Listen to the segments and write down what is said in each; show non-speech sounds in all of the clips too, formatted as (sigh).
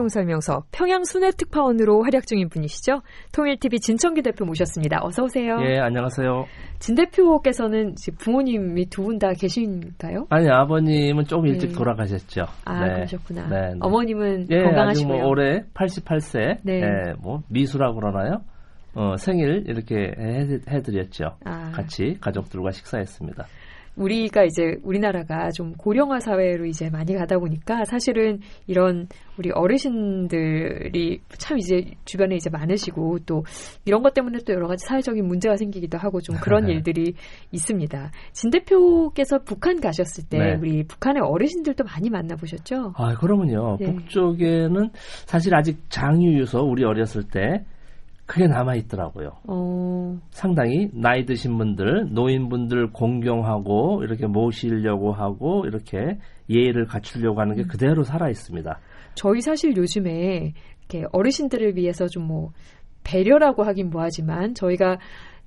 KBS 통일사용설명서 평양 순회특파원으로 활약 중인 분이시죠. 통일TV 진청기 대표 모셨습니다. 어서 오세요. 예, 안녕하세요. 진 대표께서는 부모님이 두 분 다 계신가요? 아니, 아버님은 조금 일찍 네. 돌아가셨죠. 아 네. 그러셨구나. 네, 네. 어머님은 예, 건강하시고요. 뭐 올해 88세, 네. 예, 뭐 미수라고 그러나요? 어, 생일 이렇게 해, 해드렸죠. 아. 같이 가족들과 식사했습니다. 우리가 이제 우리나라가 좀 고령화 사회로 이제 많이 가다 보니까 사실은 이런 우리 어르신들이 참 이제 주변에 이제 많으시고 또 이런 것 때문에 또 여러 가지 사회적인 문제가 생기기도 하고 좀 그런 (laughs) 일들이 있습니다. 진 대표께서 북한 가셨을 때 네. 우리 북한의 어르신들도 많이 만나보셨죠? 아, 그러면요. 예. 북쪽에는 사실 아직 장유유서 우리 어렸을 때 그게 남아 있더라고요. 어, 상당히 나이 드신 분들, 노인분들 공경하고 이렇게 모시려고 하고 이렇게 예의를 갖추려고 하는 게 그대로 살아 있습니다. 저희 사실 요즘에 이렇게 어르신들을 위해서 좀 뭐 배려라고 하긴 뭐하지만 저희가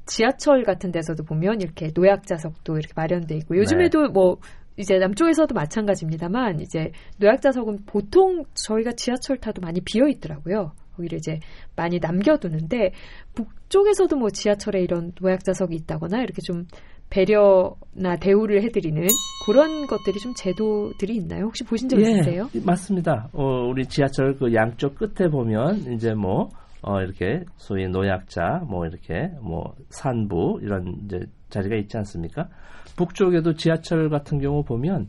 지하철 같은 데서도 보면 이렇게 노약자석도 이렇게 마련돼 있고 요즘에도 뭐 이제 남쪽에서도 마찬가지입니다만 이제 노약자석은 보통 저희가 지하철 타도 많이 비어 있더라고요. 오히려 이제 많이 남겨두는데 북쪽에서도 뭐 지하철에 이런 노약자석이 있다거나 이렇게 좀 배려나 대우를 해드리는 그런 것들이 좀 제도들이 있나요? 혹시 보신 적 있으세요? 예, 맞습니다. 어, 우리 지하철 그 양쪽 끝에 보면 이제 뭐 어, 이렇게 소위 노약자 뭐 이렇게 뭐 산부 이런 이제 자리가 있지 않습니까? 북쪽에도 지하철 같은 경우 보면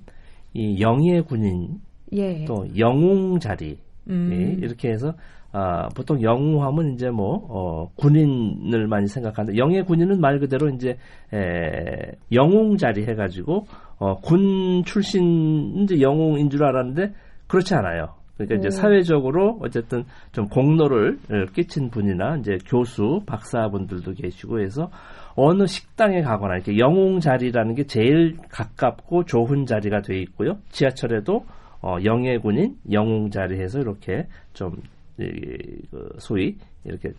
이 영예 군인 예. 또 영웅 자리 음. 예, 이렇게 해서 아, 보통 영웅하면 이제 뭐 어, 군인을 많이 생각하는데 영예 군인은 말 그대로 이제 에, 영웅 자리 해가지고 어, 군 출신 이제 영웅인 줄 알았는데 그렇지 않아요. 그러니까 이제 오. 사회적으로 어쨌든 좀 공로를 어, 끼친 분이나 이제 교수, 박사분들도 계시고 해서 어느 식당에 가거나 이렇게 영웅 자리라는 게 제일 가깝고 좋은 자리가 돼 있고요. 지하철에도 어, 영예군인 영웅 자리에서 이렇게 좀 이, 그 소위 이렇게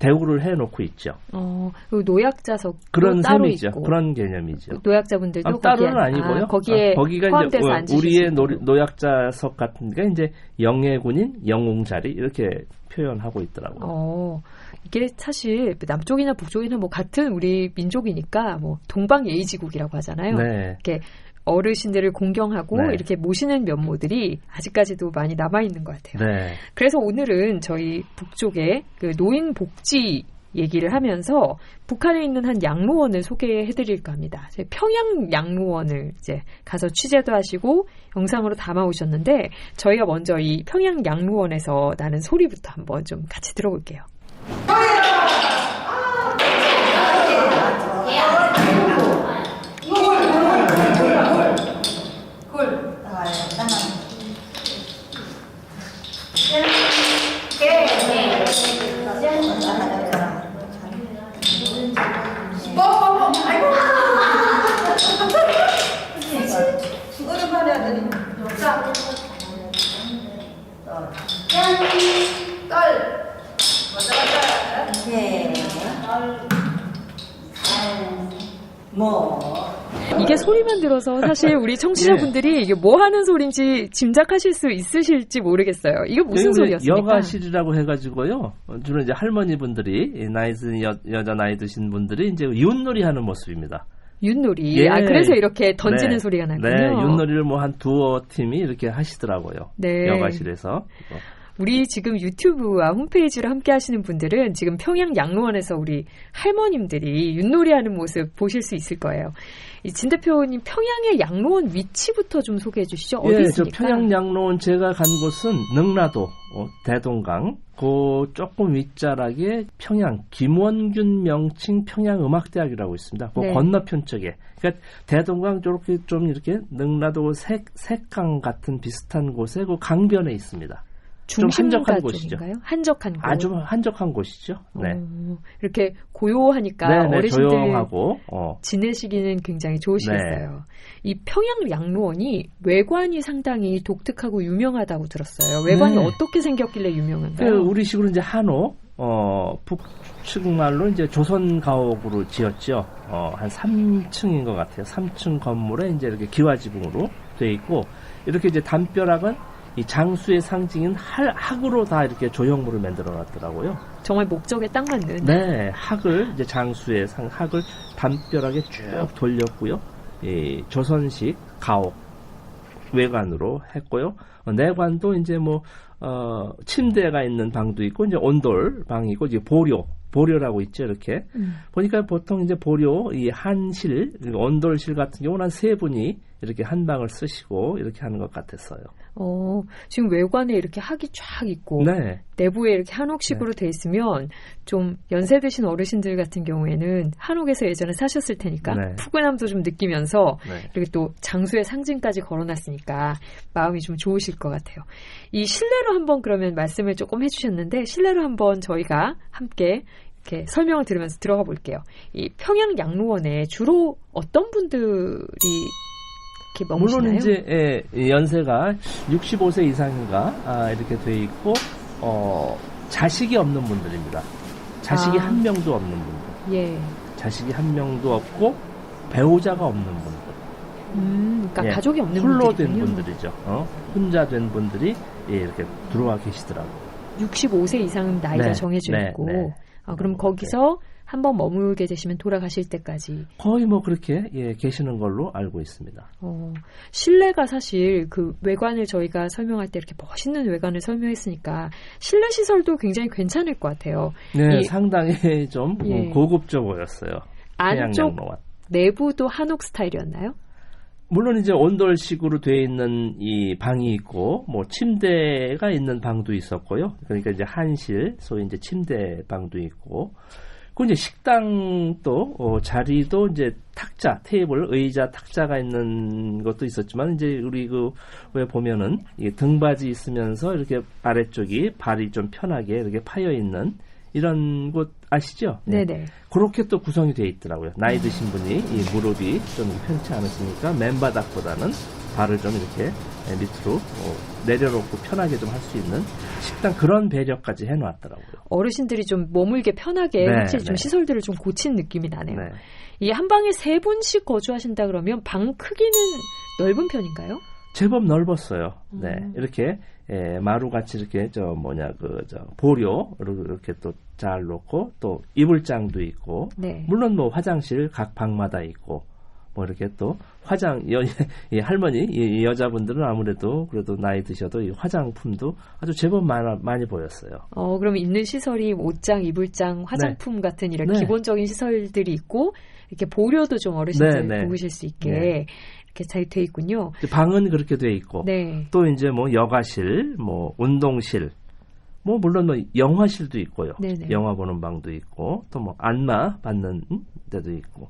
대우를 해놓고 있죠. 어, 그리고 노약자석 그런 셈이죠. 있고 그런 개념이죠. 노약자분들도 아, 거기에, 따로는 아니고요. 아, 거기에 아, 거기가 포함돼서 이제 앉으실 우리의 수 노. 노약자석 같은 게 이제 영예군인 영웅 자리 이렇게 표현하고 있더라고요. 어, 이게 사실 남쪽이나 북쪽이나 뭐 같은 우리 민족이니까 뭐 동방 예의지국이라고 하잖아요. 네. 이렇게 어르신들을 공경하고 네. 이렇게 모시는 면모들이 아직까지도 많이 남아 있는 것 같아요. 네. 그래서 오늘은 저희 북쪽의 그 노인 복지 얘기를 하면서 북한에 있는 한 양로원을 소개해 드릴까 합니다. 평양 양로원을 이제 가서 취재도 하시고 영상으로 담아 오셨는데 저희가 먼저 이 평양 양로원에서 나는 소리부터 한번 좀 같이 들어볼게요. 오랜만에 하더니 자 딸 왔다 갔다 예. 뭐 이게 소리만 들어서 사실 우리 청취자분들이 이게 뭐 하는 소리인지 짐작하실 수 있으실지 모르겠어요. 이게 무슨 이제 소리였습니까? 여가실이라고 해가지고요. 어, 주로 이제 할머니분들이 이 나이 든 여, 여자 나이 드신 분들이 이제 윷놀이 하는 모습입니다. 윷놀이. 예. 아 그래서 이렇게 던지는 네. 소리가 나군요. 네, 윷놀이를 뭐 한 두어 팀이 이렇게 하시더라고요. 네. 여가실에서. 어, 우리 지금 유튜브와 홈페이지를 함께 하시는 분들은 지금 평양 양로원에서 우리 할머님들이 윷놀이 하는 모습 보실 수 있을 거예요. 이진 대표님 평양의 양로원 위치부터 좀 소개해 주시죠. 어디 예, 저 있습니까? 평양 양로원 제가 간 곳은 능라도 어, 대동강 그 조금 윗자락에 평양 김원균 명칭 평양음악대학이라고 있습니다. 그 네. 건너편 쪽에 그러니까 대동강 저렇게 좀 이렇게 능라도 색 색강 같은 비슷한 곳에 그 강변에 있습니다. 좀 중심가. 쪽인가요? 한적한 곳. 아주 한적한 곳이죠. 네, 어, 이렇게 고요하니까 네, 네 어르신들 조용하고 어, 지내시기는 굉장히 좋으시겠어요. 네. 이 평양 양로원이 외관이 상당히 독특하고 유명하다고 들었어요. 외관이 네. 어떻게 생겼길래 그 유명한가요? 우리식으로 이제 한옥, 어, 북측 말로 이제 조선 가옥으로 지었죠. 어, 한 3층인 것 같아요. 3층 건물에 이제 이렇게 기와지붕으로 돼 있고, 이렇게 이제 담벼락은 이 장수의 상징인 할, 학으로 다 이렇게 조형물을 만들어 놨더라고요. 정말 목적에 딱 맞는. 네, 학을 이제 장수의 상 학을 담벼락에 쭉 돌렸고요. 이 조선식 가옥 외관으로 했고요. 어, 내관도 이제 뭐 어, 침대가 있는 방도 있고 이제 온돌 방이고 이제 보료 보료라고 있죠 이렇게 음. 보니까 보통 이제 보료 이 한실 그리고 온돌실 같은 경우는 한 세 분이 이렇게 한 방을 쓰시고 이렇게 하는 것 같았어요. 어, 지금 외관에 이렇게 학이 쫙 있고 네, 내부에 이렇게 한옥식으로 돼 있으면 좀 연세 드신 어르신들 같은 경우에는 한옥에서 예전에 사셨을 테니까 네. 푸근함도 좀 느끼면서 네. 그리고 또 장수의 상징까지 걸어놨으니까 마음이 좀 좋으실 것 같아요. 이 실내로 한번 그러면 말씀을 조금 해주셨는데 실내로 한번 저희가 함께 이렇게 설명을 들으면서 들어가 볼게요. 이 평양 양로원에 주로 어떤 분들이 이렇게 머무시나요? 물론 이제 예, 이 연세가 65세 이상인가 아, 이렇게 돼 있고 어, 자식이 없는 분들입니다. 자식이 아. 한 명도 없는 분들, 예, 자식이 한 명도 없고 배우자가 없는 분들, 음, 그러니까 예, 가족이 없는 홀로 된 분들이군요. 분들이죠. 어? 혼자 된 분들이 예, 이렇게 들어와 계시더라고요. 65세 이상 나이가 네, 정해져 네, 있고 네. 아, 그럼 거기서 한번 머물게 되시면 돌아가실 때까지 거의 뭐 그렇게 예, 계시는 걸로 알고 있습니다. 어, 실내가 사실 그 외관을 저희가 설명할 때 이렇게 멋있는 외관을 설명했으니까 실내 시설도 굉장히 괜찮을 것 같아요. 네, 이- 상당히 (laughs) 좀 예. 고급져 보였어요. 안쪽. 내부도 한옥 스타일이었나요? 물론 이제 온돌식으로 되어 있는 이 방이 있고 뭐 침대가 있는 방도 있었고요. 그러니까 이제 한실, 소위 이제 침대 방도 있고 그 이제 식당도 어, 자리도 이제 탁자, 테이블, 의자, 탁자가 있는 것도 있었지만 이제 우리 그 왜 보면은 이 등받이 있으면서 이렇게 아래쪽이 발이 좀 편하게 이렇게 파여 있는 이런 곳 아시죠? 네. 네네. 그렇게 또 구성이 되어 있더라고요. 나이 드신 분이 이 무릎이 좀 편치 않으시니까 맨바닥보다는 발을 좀 이렇게 밑으로 어, 내려놓고 편하게 좀 할 수 있는 식당 그런 배려까지 해놓았더라고요. 어르신들이 좀 머물게 편하게 네, 확실히 좀 네. 시설들을 좀 고친 느낌이 나네요. 네. 이한 방에 세 분씩 거주하신다 그러면 방 크기는 넓은 편인가요? 제법 넓었어요. 네, 음. 이렇게 에, 마루 같이 이렇게 저 뭐냐 그 저 보료를 이렇게 또 잘 놓고 또 이불장도 있고 네. 물론 뭐 화장실 각 방마다 있고 뭐 이렇게 또 화장 여, (laughs) 이 할머니 이, 이 여자분들은 아무래도 그래도 나이 드셔도 이 화장품도 아주 제법 많아, 많이 보였어요. 어, 그럼 있는 시설이 옷장, 이불장, 화장품 같은 이런 네. 기본적인 시설들이 있고 이렇게 보료도 좀 어르신들 네, 네. 묵으실 수 있게 네. 이렇게 잘 돼 있군요. 방은 그렇게 돼 있고 네. 또 이제 뭐 여가실, 뭐 운동실, 뭐 물론 뭐 영화실도 있고요. 네네. 영화 보는 방도 있고 또 뭐 안마 받는 데도 있고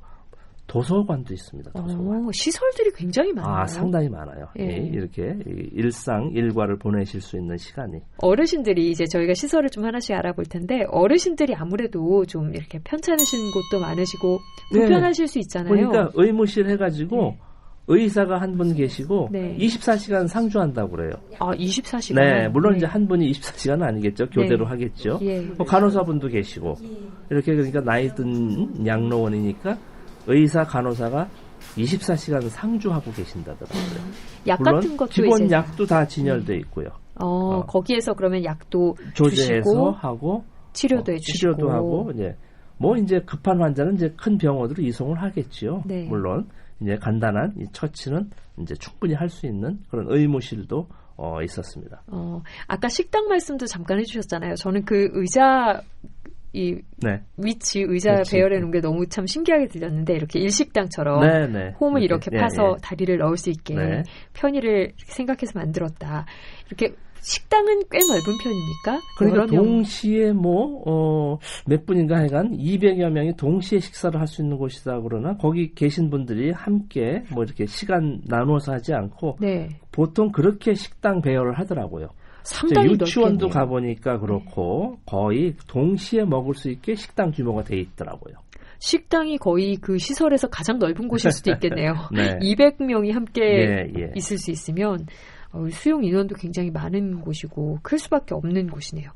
도서관도 있습니다. 도서관. 어, 시설들이 굉장히 많아요. 아 상당히 많아요. 예. 예, 이렇게 이 일상 일과를 보내실 수 있는 시간이 어르신들이 이제 저희가 시설을 좀 하나씩 알아볼 텐데 어르신들이 아무래도 좀 이렇게 편찮으신 곳도 많으시고 네. 불편하실 수 있잖아요. 보니까 의무실 해가지고 네. 의사가 한 분 계시고 네. 24시간 상주한다고 그래요. 아, 24시간. 네, 물론 이제 한 분이 24시간은 아니겠죠. 교대로 네. 하겠죠. 예. 뭐 간호사분도 계시고 이렇게 그러니까 나이 든 양로원이니까 의사 간호사가 24시간 상주하고 계신다더라고요. 약 물론 같은 것도 기본 이제 약도 다 진열돼 있고요. 어, 어. 거기에서 그러면 약도 조제해서 주시고 하고 치료도 어, 해주시고 치료도 하고 이제 뭐 이제 급한 환자는 이제 큰 병원으로 이송을 하겠지요. 네. 물론 이제 간단한 이 처치는 이제 충분히 할 수 있는 그런 의무실도 어, 있었습니다. 어, 아까 식당 말씀도 잠깐 해주셨잖아요. 저는 그 의자 이 네, 위치 의자 그렇지. 배열해 놓은 게 너무 참 신기하게 들렸는데 이렇게 일식당처럼 네, 네. 홈을 이렇게 예, 파서 예. 다리를 넣을 수 있게 네. 편의를 이렇게 생각해서 만들었다. 이렇게 식당은 꽤 넓은 편입니까? 그러니까 동시에 뭐, 어, 몇 분인가 해간 200여 명이 동시에 식사를 할 수 있는 곳이다 그러나 거기 계신 분들이 함께 뭐 이렇게 시간 나누어서 하지 않고 네, 보통 그렇게 식당 배열을 하더라고요. 유치원도 넓겠네요. 가보니까 그렇고 거의 동시에 먹을 수 있게 식당 규모가 돼 있더라고요. 식당이 거의 그 시설에서 가장 넓은 곳일 수도 있겠네요. (laughs) 네. 200명이 함께 예, 예. 있을 수 있으면 어, 수용 인원도 굉장히 많은 곳이고 클 수밖에 없는 곳이네요.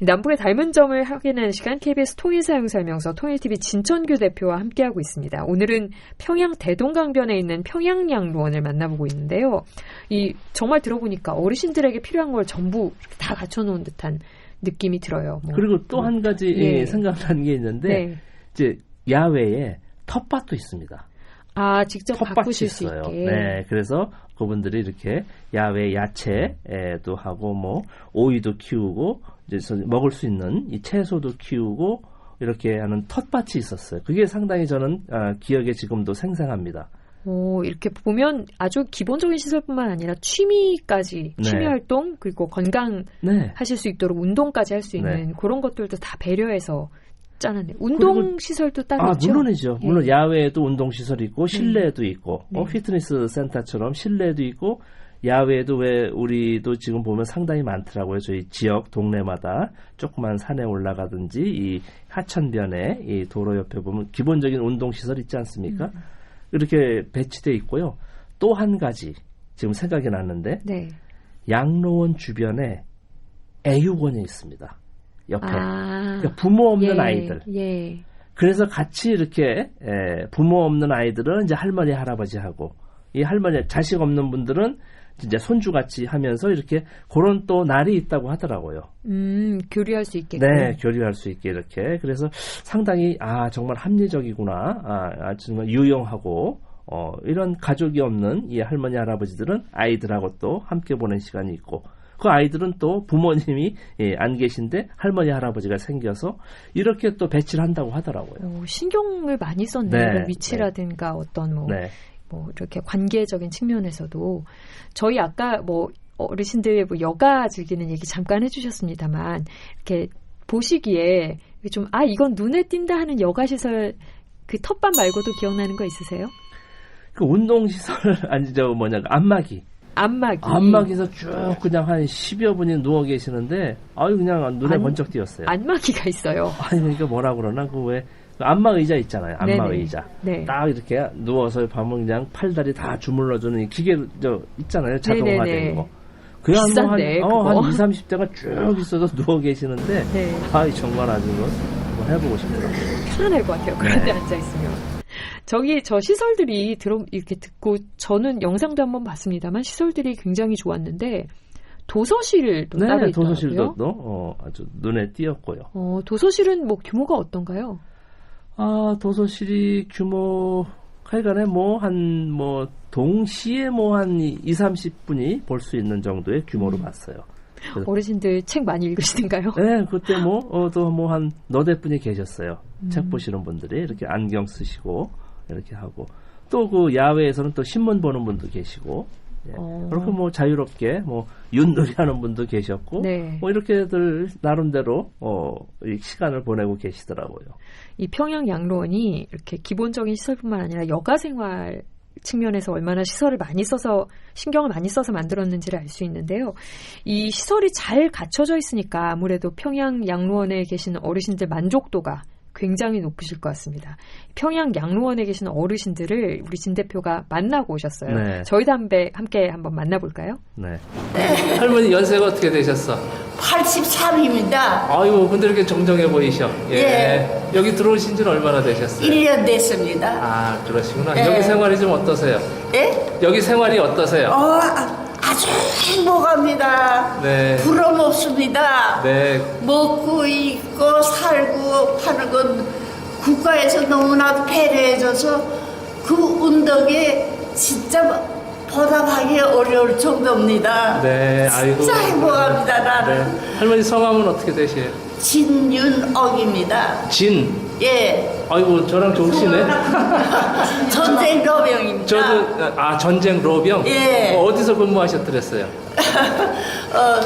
남북의 닮은 점을 확인하는 시간 KBS 통일사용설명서 통일TV 진천규 대표와 함께하고 있습니다. 오늘은 평양 대동강변에 있는 평양양로원을 만나보고 있는데요. 이 정말 들어보니까 어르신들에게 필요한 걸 전부 다 갖춰놓은 듯한 느낌이 들어요. 뭐. 그리고 또 한 가지 예. 예, 생각나는 게 있는데 네. 이제 야외에 텃밭도 있습니다. 아 직접 텃밭이 있어요. 네, 그래서 그분들이 이렇게 야외 야채도 하고 뭐 오이도 키우고 이제 서- 먹을 수 있는 이 채소도 키우고 이렇게 하는 텃밭이 있었어요. 그게 상당히 저는 아, 기억에 지금도 생생합니다. 오, 이렇게 보면 아주 기본적인 시설뿐만 아니라 취미까지, 네. 취미 활동, 그리고 건강 네. 하실 수 있도록 운동까지 할 수 있는 그런 것들도 다 배려해서 짜놨네. 운동 그리고- 시설도 따로 아, 있죠. 물론이죠. 예. 물론 야외에도 운동 시설이 있고 실내에도 있고 네. 어, 피트니스 센터처럼 실내에도 있고 야외에도 왜 우리도 지금 보면 상당히 많더라고요. 저희 지역 동네마다 조그만 산에 올라가든지 이 하천변에 이 도로 옆에 보면 기본적인 운동 시설 있지 않습니까? 음. 이렇게 배치돼 있고요. 또 한 가지 지금 생각이 났는데 네. 양로원 주변에 애육원이 있습니다. 옆에 아. 그러니까 부모 없는 예, 아이들 예. 그래서 같이 이렇게 에, 부모 없는 아이들은 이제 할머니 할아버지하고 이 할머니 자식 없는 분들은 이제 손주 같이 하면서 이렇게 그런 또 날이 있다고 하더라고요. 음, 교류할 수 있게. 네, 교류할 수 있게 이렇게 그래서 상당히 아 정말 합리적이구나, 아, 아 정말 유용하고 어 이런 가족이 없는 이 할머니 할아버지들은 아이들하고 또 함께 보낸 시간이 있고 그 아이들은 또 부모님이 예, 안 계신데 할머니 할아버지가 생겨서 이렇게 또 배치를 한다고 하더라고요. 오, 신경을 많이 썼네요. 네, 이런 위치라든가 어떤 뭐, 네. 뭐 이렇게 관계적인 측면에서도 저희 아까 뭐 어르신들 뭐 여가 즐기는 얘기 잠깐 해주셨습니다만 이렇게 보시기에 좀 아 이건 눈에 띈다 하는 여가 시설 그 텃밭 말고도 기억나는 거 있으세요? 그 운동 시설 (laughs) 아니 저 뭐냐 그 안마기 안마기. 안마기에서 쭉 그냥 한 10여 분이 누워 계시는데 아유 그냥 눈에 안- 번쩍 띄었어요. 안마기가 있어요. 아니 그러니까 뭐라 그러나 그 왜 안마 의자 있잖아요. 안마 네네. 의자. 네. 딱 이렇게 누워서 밤은 그냥 팔다리 다 주물러주는 이 기계 저 있잖아요. 자동화된 거. 한, 뭐 한, 어, 한 그거. 2, 30대가 쭉 있어서 누워 계시는데 네. 아 정말 아주 뭐 한번 해보고 싶더라고요. 편안할 것 같아요. 그런데 네. 앉아 있으면. 저기 저 시설들이 들어 이렇게 듣고 저는 영상도 한번 봤습니다만 시설들이 굉장히 좋았는데 도서실도 따로 네, 있더라고요. 도서실도 또 어, 아주 눈에 띄었고요. 어, 도서실은 뭐 규모가 어떤가요? 아, 도서실이 규모, 하여간에 뭐, 한, 뭐, 동시에 뭐, 한 2, 30분이 볼 수 있는 정도의 규모로 음. 봤어요. (laughs) 어르신들 책 많이 읽으시던가요? 네, 그때 뭐, 어, 또 뭐, 한 너댓 분이 계셨어요. 음. 책 보시는 분들이 이렇게 안경 쓰시고, 이렇게 하고. 또 그 야외에서는 또 신문 보는 분도 계시고, 예. 어. 그렇게 뭐 자유롭게 뭐 윷놀이 하는 분도 계셨고, 네. 뭐 이렇게들 나름대로, 어, 이 시간을 보내고 계시더라고요. 이 평양 양로원이 이렇게 기본적인 시설뿐만 아니라 여가 생활 측면에서 얼마나 시설을 많이 써서 신경을 많이 써서 만들었는지를 알 수 있는데요. 이 시설이 잘 갖춰져 있으니까 아무래도 평양 양로원에 계신 어르신들 만족도가 굉장히 높으실 것 같습니다. 평양 양로원에 계신 어르신들을 우리 진 대표가 만나고 오셨어요. 네. 저희도 함께, 함께 한번 만나볼까요? 네. 할머니 연세가 어떻게 되셨어? 83입니다. 아이고, 근데 이렇게 정정해 보이셔. 예. 여기 들어오신 지는 얼마나 되셨어요? 1년 됐습니다. 아, 그러시구나. 예. 여기 생활이 좀 어떠세요? 예? 여기 생활이 어떠세요? 어, 아, 아주 행복합니다. 네. 부럼 없습니다. 네. 먹고 입고 살고 하는 건 국가에서 너무나도 배려해줘서 그 운덕에 진짜 보답하기 어려울 정도입니다. 네, 아이고. 진짜 행복합니다, 나는. 네. 할머니 성함은 어떻게 되세요? 진윤옥입니다. 진. 예, 아이고, 저랑 좋으시네. (laughs) 전쟁 로병입니다. 저도, 아, 전쟁 로병? 예. 어, 어디서 근무하셨더랬어요? (laughs) 어,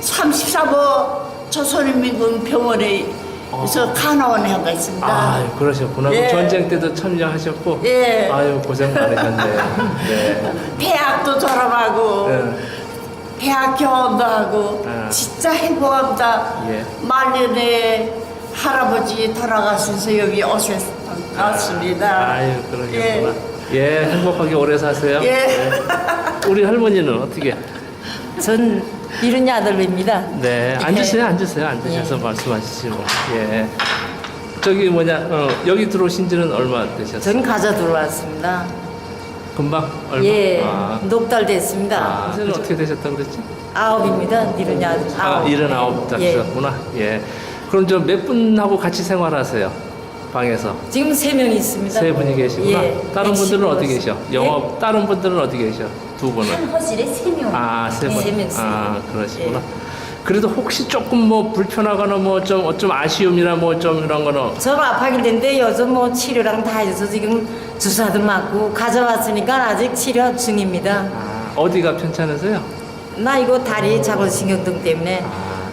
33호 조선인민군 병원에 서 간호원 하고 있습니다. 아, 그러셨구나. 예. 전쟁 때도 참여하셨고. 예. 아유, 고생 많으셨네요. (laughs) 네. 대학도 졸업하고 네. 대학 경험도 하고 아. 진짜 행복합니다. 예. 말년에 할아버지 돌아가셔서 여기 오셨습니다. 아유, 그러셨구나. 예, 행복하게 오래 사세요. 예. 우리 할머니는 어떻게? 전 이른 아들입니다. 네, 앉으세요, 앉으세요, 앉으셔서 말씀하시지 뭐. 예. 저기 뭐냐, 어, 여기 들어오신 지는 얼마 되셨어요? 전 가져 들어왔습니다. 금방 얼마? 예, 아, 녹달 됐습니다. 아, 선생님 어떻게 되셨다 그랬지? 아홉입니다. 이른 아들. 아, 일흔 아홉 예. 되셨구나. 예. 그럼 저 몇 분하고 같이 생활하세요? 방에서 지금 세명 있습니다. 세 분이 계시구나. 예, 다른 분들은 어디 계셔? 예? 영업 다른 분들은 어디 계셔? 두 분은. 한 호실에 세 명. 아, 세 분. 세 명, 세 아, 명. 그러시구나. 예. 그래도 혹시 조금 뭐 불편하거나 뭐 좀 좀 아쉬움이나 뭐 좀 이런 거는 저는 아파긴 됐는데 요즘 뭐 치료랑 다 해줘서 지금 주사도 맞고 가져왔으니까 아직 치료 중입니다. 아, 어디가 편찮으세요? 나 이거 다리 자골신경통 때문에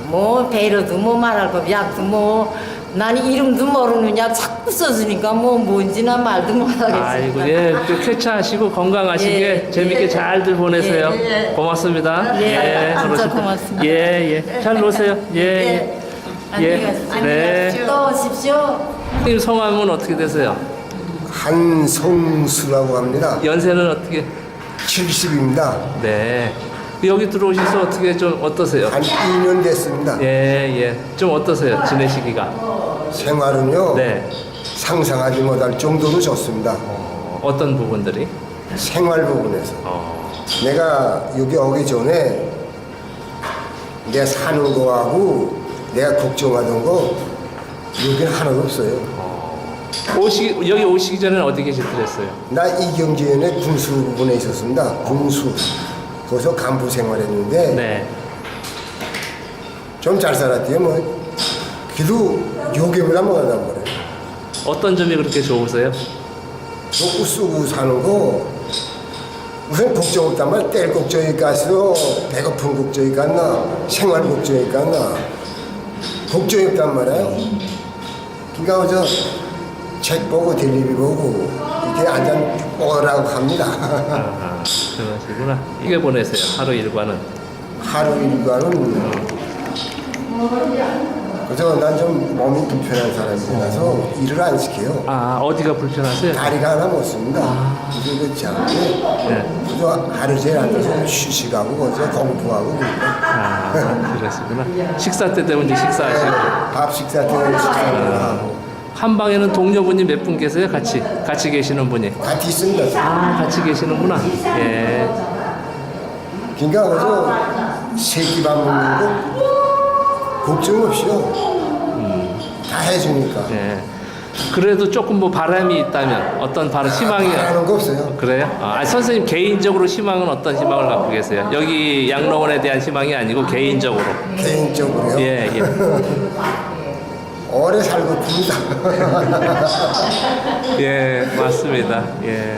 뭐 배로도 뭐 말할 것 약도 뭐 나는 이름도 모르는 약 자꾸 써주니까 뭐 뭔지나 말도 못하겠습니다. 아이고 예, 또 쾌차하시고 건강하시게 예, 재밌게 예. 잘들 보내세요. 예, 예. 고맙습니다. 예, 진짜 그러시고. 고맙습니다. 예, 예. 잘 노세요. 예, 예. 예. 네. 또 오십시오. 선생님 성함은 어떻게 되세요? 한성수라고 합니다. 연세는 어떻게? 70입니다. 네. 여기 들어오셔서 어떻게 좀 어떠세요? 한 2년 됐습니다. 예, 예. 좀 어떠세요? 지내시기가? 생활은요, 네. 상상하지 못할 정도로 좋습니다. 어, 어떤 부분들이? 생활 부분에서. 어, 내가 여기 오기 전에 내가 사는 거하고 내가 걱정하던 거 여기는 하나도 없어요. 오시기, 여기 오시기 전에는 어디 계셨더랬어요? 나 이경재현의 군수 부분에 있었습니다. 군수. 거기서 간부 생활했는데 네. 좀 잘 살았대요. 뭐 그래도 요괴보다 못하단 말이에요. 어떤 점이 그렇게 좋으세요? 먹고 쓰고 사는 거 우선 걱정 없단 말이야. 뗄 걱정이 갔어. 배고픈 걱정이 갔나. 생활 걱정이 갔나. 걱정이 없단 말이에요. 그러니까 어저 책 보고 텔레비 보고 이렇게 앉아 먹으라고 합니다. 아, 그러시구나. 이게 보내세요. 하루 일과는. 하루 일과는 그래서 난 좀 몸이 불편한 사람이라서 일을 안 시켜요. 아, 어디가 불편하세요? 다리가 하나 못 씁니다. 이게 그렇지 않고 네. 그래서 하루 종일 앉아서 휴식하고 거기서 공부하고 그래요. 아, 그러시구나. 식사 때 되면 이제 식사하시고. 밥 식사 때 식사를 하고 한 방에는 동료분이 몇 분 계세요? 같이 같이 계시는 분이. 같이 있습니다. 아, 같이 계시는구나. 예. 그러니까 그래서 세끼 밥 먹는 거 걱정 없이요. 다 해주니까. 예. 그래도 조금 뭐 바람이 있다면 어떤 바람 희망이 하는 거 없어요. 그래요? 아, 선생님 개인적으로 희망은 어떤 희망을 갖고 계세요? 여기 양로원에 대한 희망이 아니고 개인적으로. 개인적으로요. 예, 예. (laughs) 오래 살고 듭니다. (laughs) 예, 맞습니다. 예.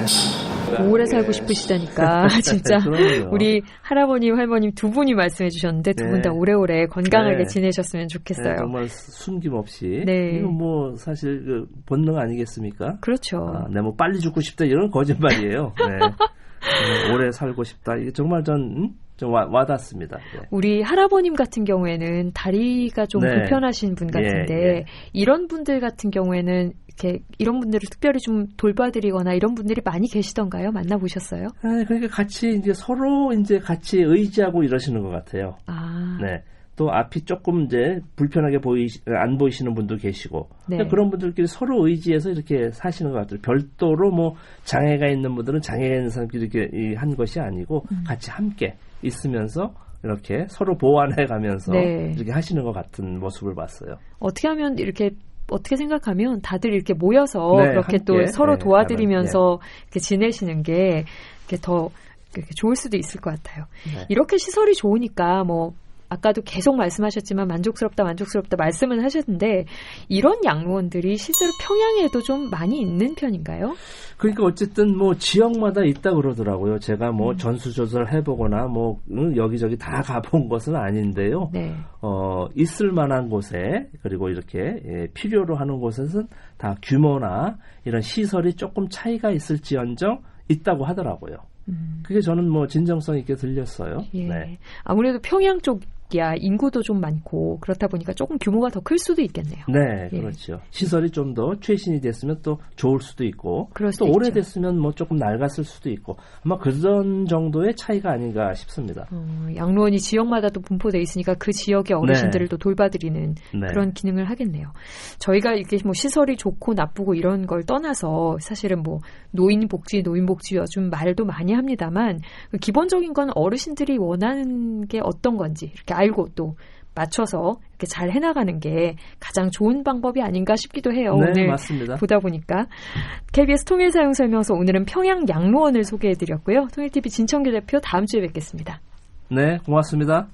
오래 살고 싶으시다니까 (laughs) 진짜 그럼요. 우리 할아버님 할머님 두 분이 말씀해 주셨는데 두 분다 네. 오래오래 건강하게 네. 지내셨으면 네, 좋겠어요. 정말 숨김없이. 네. 이건 뭐 사실 그 본능 아니겠습니까? 그렇죠. 아, 네, 뭐 빨리 죽고 싶다 이런 거짓말이에요. 네. (laughs) 네, 오래 살고 싶다. 이게 정말 전, 음? 좀 와, 와닿습니다. 예. 우리 할아버님 같은 경우에는 다리가 좀 네. 불편하신 분 같은데 예, 예. 이런 분들 같은 경우에는 이렇게 이런 분들을 특별히 좀 돌봐드리거나 이런 분들이 많이 계시던가요? 만나보셨어요? 아, 그러니까 같이 이제 서로 이제 같이 의지하고 이러시는 것 같아요. 아, 네. 또 앞이 조금 이제 불편하게 보이 안 보이시는 분도 계시고 네. 그러니까 그런 분들끼리 서로 의지해서 이렇게 사시는 것 같아요. 별도로 뭐 장애가 있는 분들은 장애가 있는 사람끼리 이렇게 이한 것이 아니고 음. 같이 함께 있으면서 이렇게 서로 보완해 가면서 네. 이렇게 하시는 것 같은 모습을 봤어요. 어떻게 하면 이렇게 어떻게 생각하면 다들 이렇게 모여서 네, 그렇게 또 함께, 서로 네, 도와드리면서 이렇게 지내시는 게 이렇게 더 이렇게 좋을 수도 있을 것 같아요. 네. 이렇게 시설이 좋으니까 뭐 아까도 계속 말씀하셨지만 만족스럽다 만족스럽다 말씀은 하셨는데 이런 양로원들이 실제로 평양에도 좀 많이 있는 편인가요? 그러니까 어쨌든 뭐 지역마다 있다 그러더라고요. 제가 뭐 음. 전수조사를 해보거나 뭐 응, 여기저기 다 가본 것은 아닌데요. 네. 어, 있을 만한 곳에 그리고 이렇게 예, 필요로 하는 곳에서는 다 규모나 이런 시설이 조금 차이가 있을지언정 있다고 하더라고요. 음. 그게 저는 뭐 진정성 있게 들렸어요. 예. 네. 아무래도 평양 쪽 야 인구도 좀 많고 그렇다 보니까 조금 규모가 더 클 수도 있겠네요. 네, 예. 그렇죠. 시설이 좀 더 최신이 됐으면 또 좋을 수도 있고, 또. 오래됐으면 뭐 조금 낡았을 수도 있고, 아마 그런 정도의 차이가 아닌가 싶습니다. 어, 양로원이 지역마다 또 분포돼 있으니까 그 지역의 어르신들을 또 돌봐드리는 네. 그런 기능을 하겠네요. 저희가 이게 뭐 시설이 좋고 나쁘고 이런 걸 떠나서 사실은 뭐 노인 복지, 노인 복지 요즘 말도 많이 합니다만 그 기본적인 건 어르신들이 원하는 게 어떤 건지 이렇게 알고 또 맞춰서 이렇게 잘 해나가는 게 가장 좋은 방법이 아닌가 싶기도 해요. 네, 오늘 맞습니다. 보다 보니까 KBS 통일 사용 설명서 오늘은 평양 양로원을 소개해드렸고요. 통일TV 진청규 대표 다음 주에 뵙겠습니다. 네, 고맙습니다.